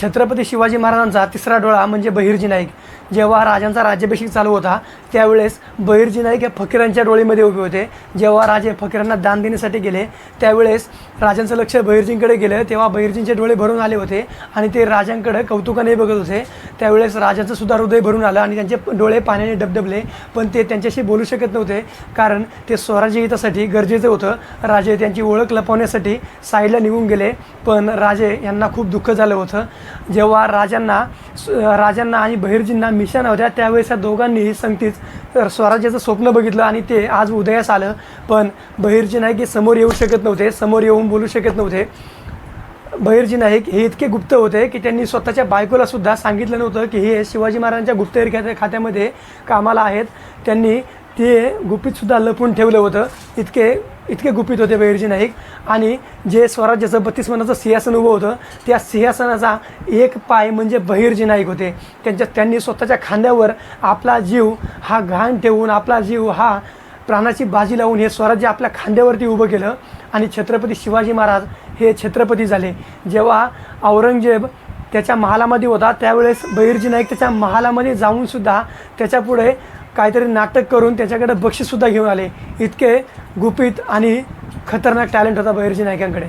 छत्रपती शिवाजी महाराजांचा तिसरा डोळा म्हणजे बहिर्जी नाईक. जेव्हा राजांचा राज्याभिषेक चालू होता त्यावेळेस बहिर्जी नाईक हे फकीरांच्या डोळीमध्ये उभे होते. जेव्हा राजे फकीरांना दान देण्यासाठी गेले त्यावेळेस राजांचं लक्ष बहिर्जींकडे गेलं. तेव्हा बहिर्जींचे डोळे भरून आले होते आणि ते राजांकडे कौतुकाने बघत होते. त्यावेळेस राजाचं सुद्धा हृदय भरून आलं आणि त्यांचे डोळे पाण्याने डबडबले पण ते त्यांच्याशी बोलू शकत नव्हते कारण ते स्वराज्य हितासाठी गरजेचं होतं. राजे त्यांची ओळख लपवण्यासाठी साईडला निघून गेले पण राजे यांना खूप दुःख झालं होतं. जेव्हा राजांना राजांना आणि बहिर्जींना मिशन होत्या त्यावेळेस या दोघांनीही संगतीच स्वराज्याचं स्वप्न बघितलं आणि ते आज उदयास आलं. पण बहिर्जी नाईक हे समोर येऊ शकत नव्हते समोर येऊन बोलू शकत नव्हते. बहिर्जी नाईक हे इतके गुप्त होते की त्यांनी स्वतःच्या बायकोला सुद्धा सांगितलं नव्हतं की हे शिवाजी महाराजांच्या गुप्तहेर खात्या खात्यामध्ये कामाला आहेत. त्यांनी ते गुपितसुद्धा लपून ठेवलं होतं. इतके इतके गुपित होते बहिर्जी नाईक. आणि जे स्वराज्याचं बत्तीस मनाचं सिंहासन उभं होतं त्या सिंहासनाचा एक पाय म्हणजे बहिर्जी नाईक होते. त्यांच्या त्यांनी स्वतःच्या खांद्यावर आपला जीव हा घाण ठेवून आपला जीव हा प्राणाची बाजी लावून हे स्वराज्य आपल्या खांद्यावरती उभं केलं. आणि छत्रपती शिवाजी महाराज हे छत्रपती झाले. जेव्हा औरंगजेब त्याच्या महालामध्ये होता त्यावेळेस बहिर्जी नाईक त्याच्या महालामध्ये जाऊनसुद्धा त्याच्यापुढे काहीतरी नाटक करून त्याच्याकडे बक्षीससुद्धा घेऊन आले. इतके गुपित आणि खतरनाक टॅलेंट होता बहिर्जी नायकांकडे.